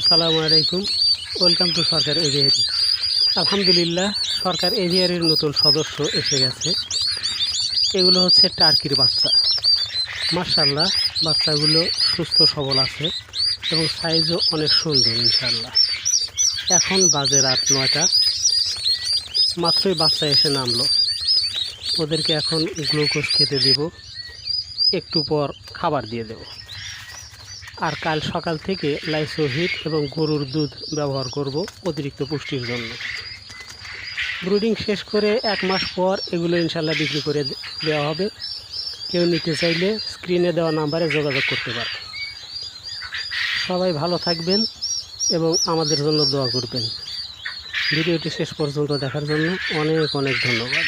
আসসালামু আলাইকুম। Welcome to Sarkar aviary আলহামদুলিল্লাহ সরকার এভিয়ারির নতুন সদস্য এসে গেছে। এগুলো হচ্ছে টার্কির বাচ্চা। মার্শাল্লাহ বাচ্চাগুলো সুস্থ, সবল আছে এবং সাইজও অনেক সুন্দর ইনশাল্লাহ এখন বাজে রাত নয়টা। মাত্রই বাচ্চা এসে নামলো। ওদেরকে এখন গ্লুকোজ খেতে দেব। একটু পর খাবার দিয়ে দেবো। আর কাল সকাল থেকে লাইসোহিট এবং গরুর দুধ ব্যবহার করব অতিরিক্ত পুষ্টির জন্য। ব্রুডিং শেষ করে এক মাস পর এগুলো ইনশাল্লাহ বিক্রি করে দেওয়া হবে। কেউ নিতে চাইলে স্ক্রিনে দেওয়া নাম্বারে যোগাযোগ করতে পারে সবাই ভালো থাকবেন এবং আমাদের জন্য দোয়া করবেন। ভিডিওটি শেষ পর্যন্ত দেখার জন্য অনেক অনেক ধন্যবাদ।